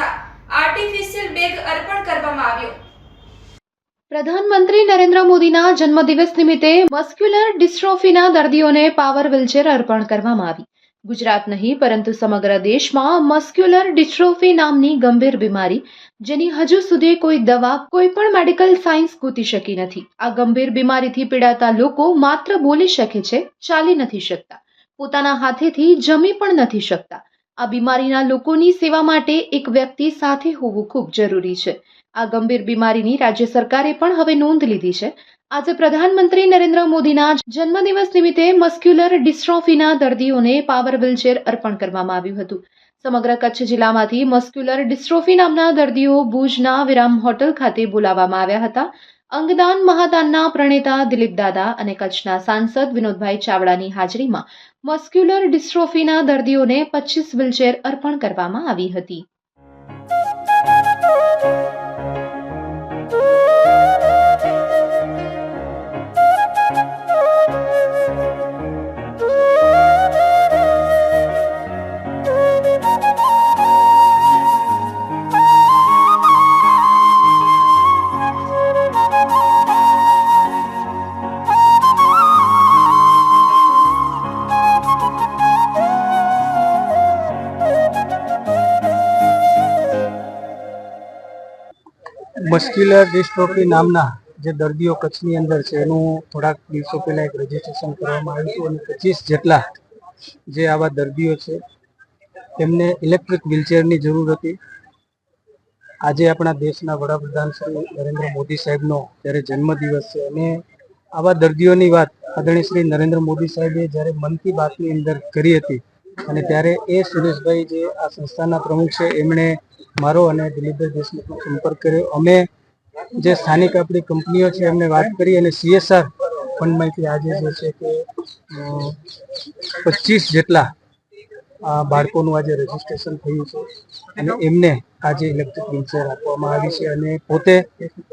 તથા artificial bag અર્પણ કરવામાં આવ્યો. પ્રધાનમંત્રી નરેન્દ્ર મોદીના જન્મદિવસ નિમિત્તે મસ્ક્યુલર ડિસ્ટ્રોફીના દર્દીઓને પાવર વ્હીલચેર અર્પણ કરવામાં આવી. ગુજરાત નહીં, પરંતુ સમગ્ર દેશમાં મસ્ક્યુલર ડિસ્ટ્રોફી નામની ગંભીર બીમારી, જેની હજુ સુધી કોઈ દવા, કોઈ પણ મેડિકલ સાયન્સ ગૂતી શકી નથી. આ ગંભીર બીમારીથી પીડાતા લોકો માત્ર બોલી શકે છે, ચાલી નથી શકતા. પોતાના હાથેથી જમી પણ નથી શકતા. આ બીમારીના લોકોની સેવા માટે એક વ્યક્તિ સાથે હોવું ખૂબ જરૂરી છે. આ ગંભીર બીમારીની રાજ્ય સરકારે પણ હવે નોંધ લીધી છે. આજે પ્રધાનમંત્રી નરેન્દ્ર મોદીના જન્મદિવસ નિમિત્તે મસ્ક્યુલર ડિસ્ટ્રોફીના દર્દીઓને પાવર વ્હીલચેર અર્પણ કરવામાં આવ્યું હતું. સમગ્ર કચ્છ જિલ્લામાંથી મસ્ક્યુલર ડિસ્ટ્રોફી નામના દર્દીઓ ભુજના વિરામ હોટલ ખાતે બોલાવવામાં આવ્યા હતા. અંગદાન મહાદાનના પ્રણેતા દિલીપ દાદા અને કચ્છના સાંસદ વિનોદભાઈ ચાવડાની હાજરીમાં મસ્ક્યુલર ડિસ્ટ્રોફીના દર્દીઓને પચીસ વ્હીલચેર અર્પણ કરવામાં આવી હતી. મસ્ક્યુલર ડિસ્ટ્રોફી નામના જે દર્દીઓ કચ્છની અંદર છે, એનું થોડાક દિવસો પહેલા એક રજીસ્ટ્રેશન કરવામાં આવ્યું હતું અને પચીસ જેટલા જે આવા દર્દીઓ છે, તેમને ઇલેક્ટ્રિક વ્હીલચેરની જરૂર હતી. આજે આપણા દેશના વડાપ્રધાન શ્રી નરેન્દ્ર મોદી સાહેબનો જ્યારે જન્મદિવસ છે અને આવા દર્દીઓની વાત આદરણીય શ્રી નરેન્દ્ર મોદી સાહેબે જ્યારે મન કી બાતની અંદર કરી હતી અને ત્યારે એ સુરેશભાઈ જે આ સંસ્થાના પ્રમુખ છે, એમણે મારો અને દિલીપભાઈ દેશમુખનો સંપર્ક કર્યો. અમે જે સ્થાનિક આપણી કંપનીઓ છે, એમને વાત કરી અને સીએસઆર ફંડમાંથી આજે જે છે કે પચીસ જેટલા આ બાળકોનું આજે રજીસ્ટ્રેશન થયું છે અને એમને આજે ઇલેક્ટ્રિક વ્હીલચેર આપવામાં આવી છે અને પોતે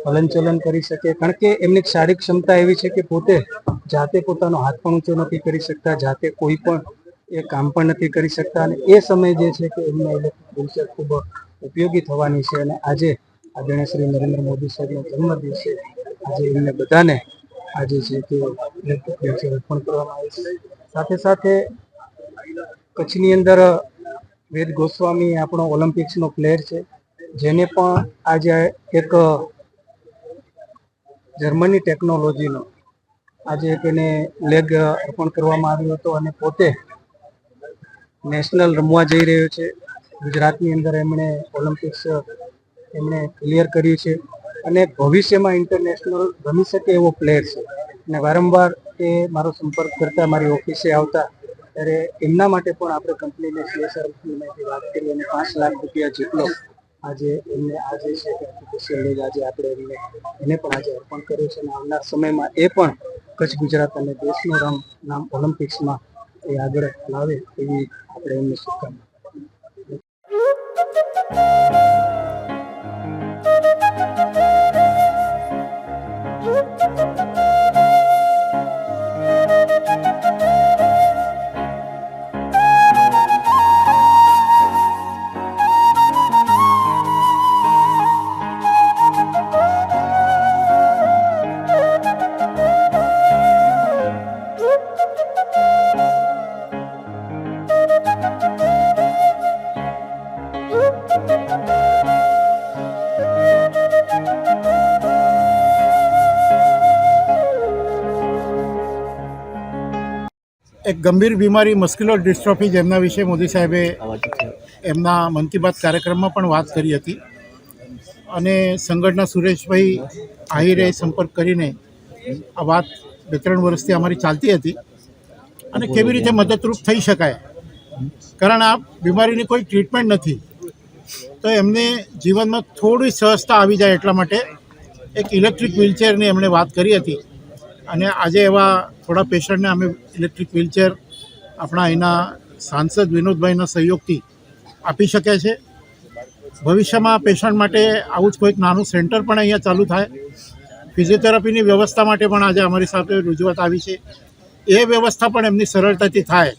હલનચલન કરી શકે. કારણ કે એમની શારીરિક ક્ષમતા એવી છે કે પોતે જાતે પોતાનો હાથ પણ ઊંચો નથી કરી શકતા, જાતે કોઈ પણ એ કામ પણ નથી કરી શકતા અને એ સમય જે છે કે એમને ઇલેક્ટ્રિક વ્હીલચેર ખૂબ ઉપયોગી થવાની છે અને આજે આદરણીય શ્રી નરેન્દ્ર મોદી સાહેબનો જન્મદિવસ છે. આજે એમને બધાને આજે છે તે ઇલેક્ટ્રિક વ્હીલચેર અર્પણ કરવામાં આવે છે. સાથે સાથે કચ્છની અંદર વેદ ગોસ્વામી આપણો ઓલિમ્પિક્સનો પ્લેયર છે. જેને પણ આજે એક જર્મની ટેકનોલોજીનો આજે એને લેગ અર્પણ કરવામાં આવ્યો હતો અને પોતે નેશનલ રમવા જઈ રહ્યો છે. ગુજરાતની અંદર એમણે ઓલિમ્પિક્સ એમણે ક્લિયર કર્યું છે. અને ભવિષ્યમાં ઇન્ટરનેશનલ રમી શકે એવો પ્લેયર છે. અને વારંવાર એ મારો સંપર્ક કરતા, મારી ઓફિસે આવતા, ત્યારે એમના માટે પણ આપણે કંપનીને સીએસઆર વાત કરી અને પાંચ લાખ રૂપિયા જેટલો આજે એમને આજે છે કે આજે આપણે એમને, એને પણ આજે અર્પણ કર્યું છે. અને આવનાર સમયમાં એ પણ કચ્છ ગુજરાત અને દેશનું રમ, નામ ઓલિમ્પિક્સમાં એ આગળ લાવે એવી આપણે એમને શુભકામના. એક ગંભીર બીમારી મસ્ક્યુલર ડિસ્ટ્રોફી જેમના વિશે મોદી સાહેબે એમના મન કી બાત કાર્યક્રમમાં પણ વાત કરી હતી. અને સંગઠના સુરેશભાઈ આહિરે સંપર્ક કરીને આ વાત બે ત્રણ વર્ષથી અમારી ચાલતી હતી અને કેવી રીતે મદદરૂપ થઈ શકાય. કારણ આ બીમારીની કોઈ ટ્રીટમેન્ટ નથી. તો એમને જીવનમાં થોડી સહજતા આવી જાય એટલા માટે એક ઇલેક્ટ્રિક વ્હીલચેરની એમણે વાત કરી હતી. અને આજે એવા થોડા પેશન્ટને અમે ઇલેક્ટ્રિક વ્હીલચેર આપણા અહીંના સાંસદ વિનોદભાઈના સહયોગથી આપી શકે છે. ભવિષ્યમાં પેશન્ટ માટે આવું જ કોઈક નાનું સેન્ટર પણ અહીંયા ચાલુ થાય. ફિઝિયોથેરાપીની વ્યવસ્થા માટે પણ આજે અમારી સાથે રજૂઆત આવી છે. એ વ્યવસ્થા પણ એમની સરળતાથી થાય.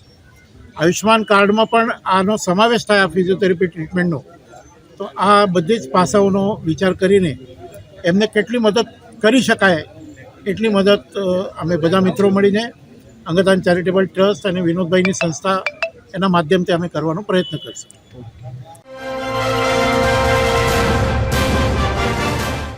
આયુષ્યમાન કાર્ડમાં પણ આનો સમાવેશ થાય આ ફિઝિયોથેરાપી ટ્રીટમેન્ટનો. તો આ બધી જ પાસાઓનો વિચાર કરીને એમને કેટલી મદદ કરી શકાય એટલી મદદ અમે બધા મિત્રો મળીને અંગદાન ચેરિટેબલ ટ્રસ્ટ અને વિનોદભાઈની સંસ્થા એના માધ્યમથી અમે કરવાનો પ્રયત્ન કરીશું.